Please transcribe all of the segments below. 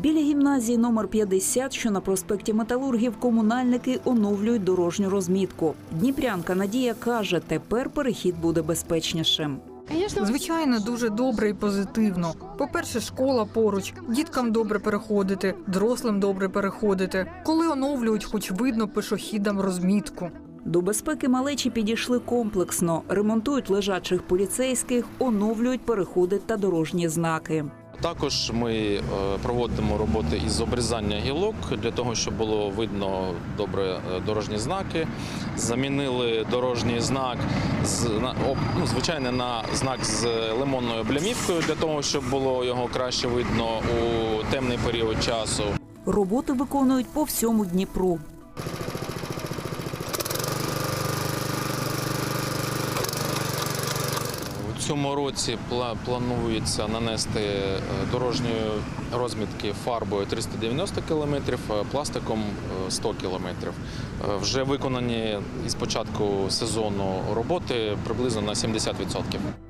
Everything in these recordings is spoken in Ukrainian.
Біля гімназії номер 50, що на проспекті Металургів, комунальники оновлюють дорожню розмітку. Дніпрянка Надія каже, тепер перехід буде безпечнішим. Звичайно, дуже добре і позитивно. По-перше, школа поруч, діткам добре переходити, дорослим добре переходити. Коли оновлюють, хоч видно пішохідам розмітку. До безпеки малечі підійшли комплексно, ремонтують лежачих поліцейських, оновлюють переходи та дорожні знаки. Також ми е, проводимо роботи із обрізання гілок для того, щоб було видно добре е, дорожні знаки. Замінили дорожній знак ну, звичайно на знак з лимонною блямівкою для того, щоб було його краще видно у темний період часу. Роботи виконують по всьому Дніпру. У цьому році пла- планується нанести е, дорожні розмітки фарбою 390 км, пластиком е, 100 км. Вже виконані із початку сезону роботи приблизно на 70%.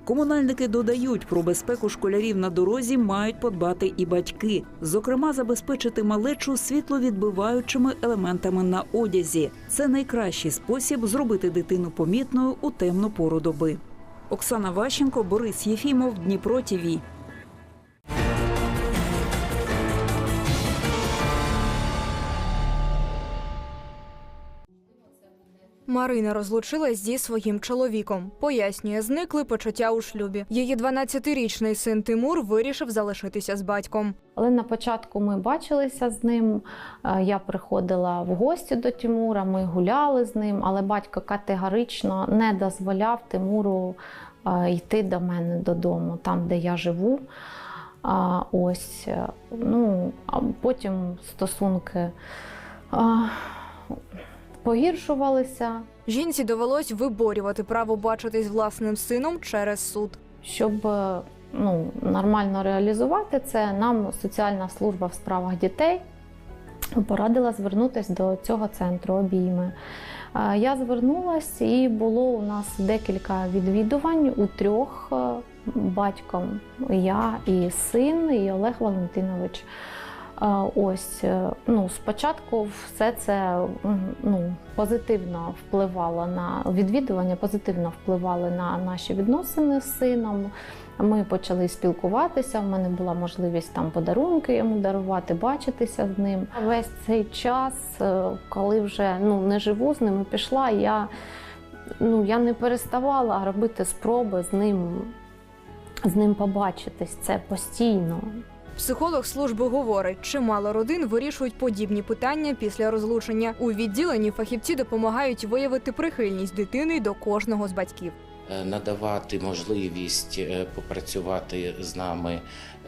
Комунальники додають, про безпеку школярів на дорозі мають подбати і батьки. Зокрема, забезпечити малечу світловідбиваючими елементами на одязі. Це найкращий спосіб зробити дитину помітною у темну пору доби. Оксана Ващенко, Борис Єфімов, Дніпро ТІВІ. Марина розлучилась зі своїм чоловіком. Пояснює, зникли почуття у шлюбі. Її 12-річний син Тимур вирішив залишитися з батьком. Але на початку ми бачилися з ним. е, Я приходила в гості до Тимура, ми гуляли з ним, але батько категорично не дозволяв Тимуру е, йти до мене додому, там, де я живу. А, ось, е, ну, а потім стосунки погіршувалися. Жінці довелось виборювати право бачитись власним сином через суд. Щоб е, ну, нормально реалізувати це, нам соціальна служба в справах дітей порадила звернутися до цього центру обійми. Е, Я звернулася і було у нас декілька відвідувань у трьох е, батьком. Я і син, і Олег Валентинович. Ось е, ну спочатку все це ну позитивно впливало на відвідування, позитивно впливали на наші відносини з сином. Ми почали спілкуватися. В мене була можливість там подарунки йому дарувати, бачитися з ним. Весь цей час, е, коли вже ну не живу з ним, пішла, я ну я не переставала робити спроби з ним, з ним побачитись. Це постійно. Психолог служби говорить, чимало родин вирішують подібні питання після розлучення. У відділенні фахівці допомагають виявити прихильність дитини до кожного з батьків. Е, надавати можливість е, попрацювати з нами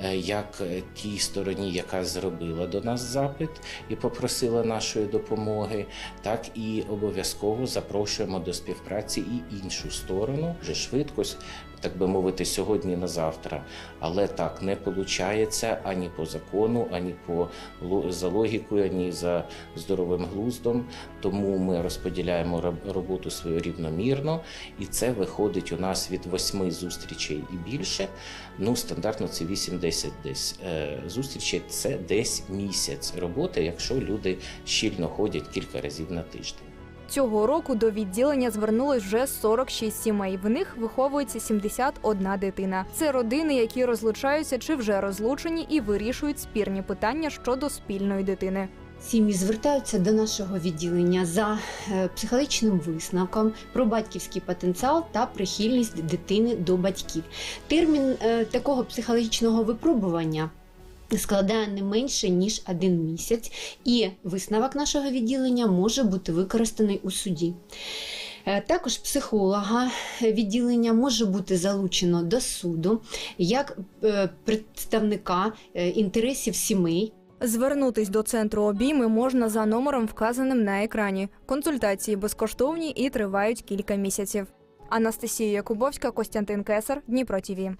е, як тій стороні, яка зробила до нас запит і попросила нашої допомоги, так і обов'язково запрошуємо до співпраці і іншу сторону вже швидко. Так би мовити, сьогодні на завтра, але так не виходить ані по закону, ані по за логікою, ані за здоровим глуздом. Тому ми розподіляємо роботу свою рівномірно, і це виходить у нас від восьми зустрічей і більше. Ну, стандартно це 8-10 десь е, зустрічей. Це десь місяць роботи, якщо люди щільно ходять кілька разів на тиждень. Цього року до відділення звернулось вже 46 сімей. В них виховується 71 дитина. Це родини, які розлучаються чи вже розлучені і вирішують спірні питання щодо спільної дитини. Сім'ї звертаються до нашого відділення за е, психологічним висновком про батьківський потенціал та прихильність дитини до батьків. Термін е, такого психологічного випробування складає не менше ніж один місяць, і висновок нашого відділення може бути використаний у суді. Е, Також психолога відділення може бути залучено до суду як представника інтересів сімей Звернутись до центру обійми можна за номером, вказаним на екрані. Консультації безкоштовні і тривають кілька місяців. Анастасія Якубовська, Костянтин Кесар, Дніпро ТІВІ.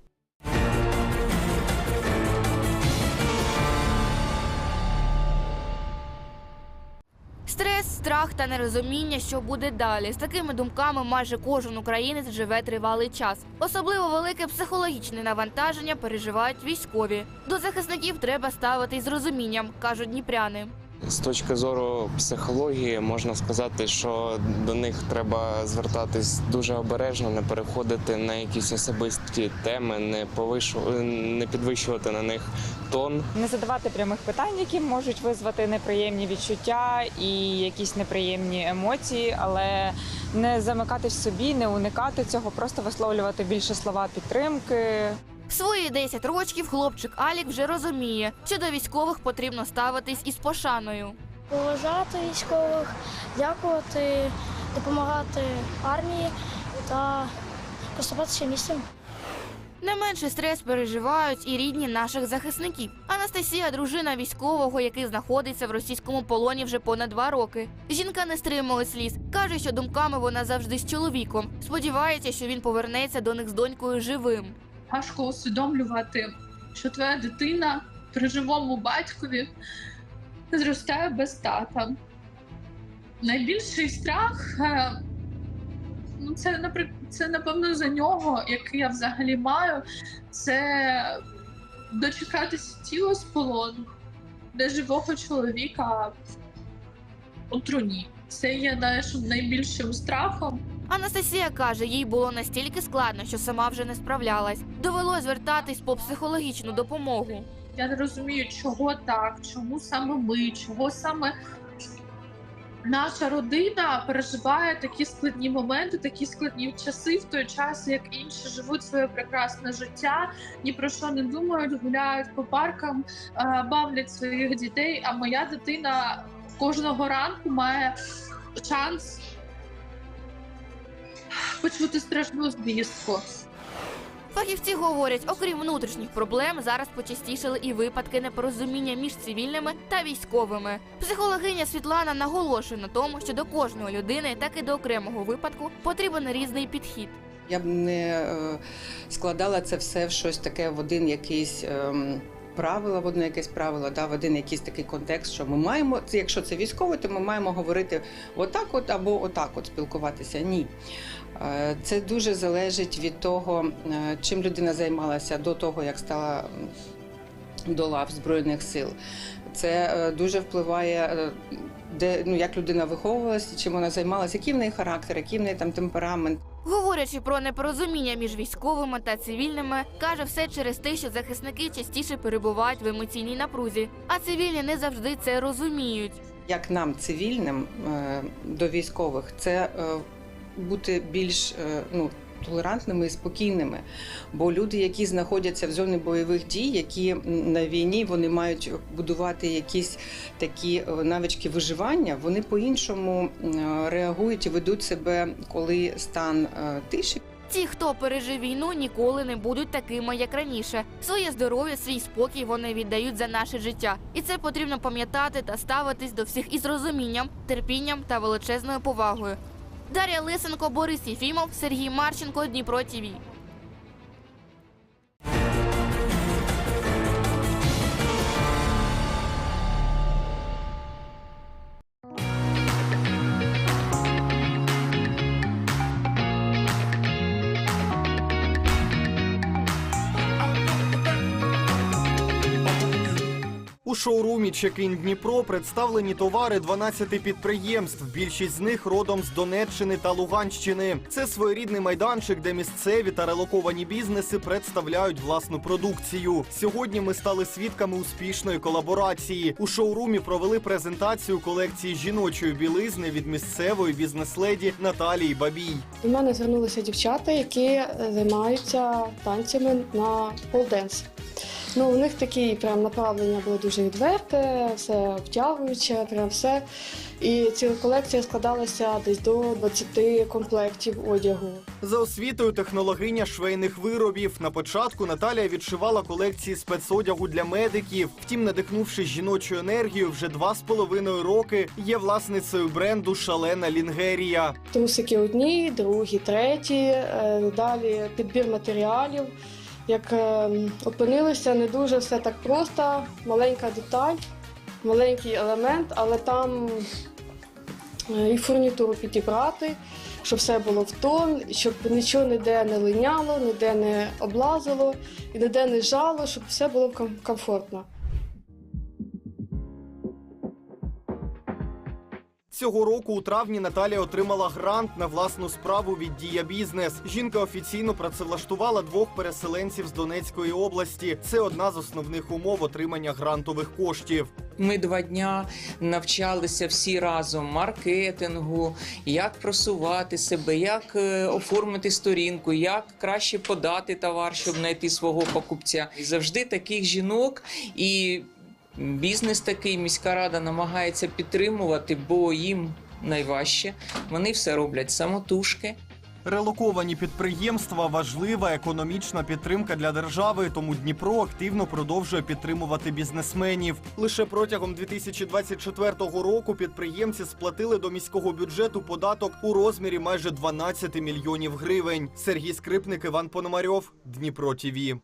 Стрес страх та нерозуміння, що буде далі. З такими думками майже кожен українець живе тривалий час. Особливо велике психологічне навантаження переживають військові. До захисників треба ставитись з розумінням, кажуть дніпряни. З точки зору психології можна сказати, що до них треба звертатись дуже обережно, не переходити на якісь особисті теми, не повишу... не підвищувати на них тон. не задавати прямих питань, які можуть визвати неприємні відчуття і якісь неприємні емоції, але не замикатись собі, не уникати цього, просто висловлювати більше слова підтримки. Свої 10 років хлопчик Алік вже розуміє, що до військових потрібно ставитись із пошаною. поважати військових, дякувати, допомагати армії та поступатися місцем. Не менший стрес переживають і рідні наших захисників. Анастасія, дружина військового, який знаходиться в російському полоні вже понад два роки. Жінка не стримує сліз. каже, що думками вона завжди з чоловіком. Сподівається, що він повернеться до них з донькою живим. Важко усвідомлювати, що твоя дитина при живому батькові зростає без тата. Найбільший страх е, ну, це, наприклад, це напевно за нього, який я взагалі маю, це дочекатися тіла з полону, де живого чоловіка у труні. Це є знаєш, найбільшим страхом. Анастасія каже, їй було настільки складно, що сама вже не справлялась. Довелось звертатись по психологічну допомогу. Я не розумію, чого так, чому саме ми, чого саме наша родина переживає такі складні моменти, такі складні часи в той час, як інші живуть своє прекрасне життя, ні про що не думають, гуляють по паркам, е, бавлять своїх дітей. А моя дитина кожного ранку має шанс почути страшну звістку. Фахівці говорять, окрім внутрішніх проблем, зараз почастішали і випадки непорозуміння між цивільними та військовими. Психологиня Світлана наголошує на тому, що до кожної людини, так і до окремого випадку, потрібен різний підхід. Я б не е, складала це все в щось таке в один якийсь. ем, Правила в одне якесь правило, да, в один якийсь такий контекст, що ми маємо, це якщо це військово, то ми маємо говорити отак, от або отак, от спілкуватися. Ні. Е, Це дуже залежить від того, е, чим людина займалася до того, як стала до лав Збройних сил. Це е, дуже впливає, е, де ну як людина виховувалася, чим вона займалася, який в неї характер, який в неї там темперамент. Говорячи про непорозуміння між військовими та цивільними, каже все через те, що захисники частіше перебувають в емоційній напрузі, а цивільні не завжди це розуміють. Як нам, цивільним, е, до військових, це бути більш ну, толерантними і спокійними. Бо люди, які знаходяться в зоні бойових дій, які на війні вони мають будувати якісь такі е, навички виживання, вони по-іншому реагують і ведуть себе, коли стан е, тиші. Ті, хто пережив війну, ніколи не будуть такими, як раніше. Своє здоров'я, свій спокій вони віддають за наше життя, і це потрібно пам'ятати та ставитись до всіх із розумінням, терпінням та величезною повагою. Дар'я Лисенко, Борис Єфімов, Сергій Марченко, Дніпро ТІВІ. У шоурумі Чекін Дніпро представлені товари 12 підприємств. Більшість з них родом з Донеччини та Луганщини. Це своєрідний майданчик, де місцеві та релоковані бізнеси представляють власну продукцію. Сьогодні ми стали свідками успішної колаборації. У шоурумі провели презентацію колекції жіночої білизни від місцевої бізнес-леді Наталії Бабій. До мене звернулися дівчата, які е, займаються танцями на полденс. Ну, у них такі прям направлення було дуже відверте, все обтягуюче, прям все. І ця колекція складалася десь до 20 комплектів одягу. За освітою технологиня швейних виробів. На початку Наталія відшивала колекції спецодягу для медиків. Втім, надихнувшись жіночою енергією, вже два з половиною роки є власницею бренду Шалена Лінгерія. Трусики одні, другі, треті, е, далі підбір матеріалів. Як опинилися, опинилося, не дуже все так просто, маленька деталь, маленький елемент, але там е, і фурнітуру підібрати, щоб все було в тон, щоб нічого ніде не линяло, ніде не облазило і ніде не жало, щоб все було комфортно. Цього року у травні Наталія отримала грант на власну справу від Дія Бізнес. Жінка офіційно працевлаштувала двох переселенців з Донецької області. Це одна з основних умов отримання грантових коштів. Ми два дня навчалися всі разом маркетингу, як просувати себе, як е, оформити сторінку, як краще подати товар, щоб знайти свого покупця. І завжди таких жінок і бізнес такий міська рада намагається підтримувати, бо їм найважче. Вони все роблять самотужки. Релоковані підприємства важлива економічна підтримка для держави, тому Дніпро активно продовжує підтримувати бізнесменів. Лише протягом 2024 року підприємці сплатили до міського бюджету податок у розмірі майже 12 мільйонів гривень. Сергій Скрипник, Іван Пономарьов, Дніпро ТІВІ.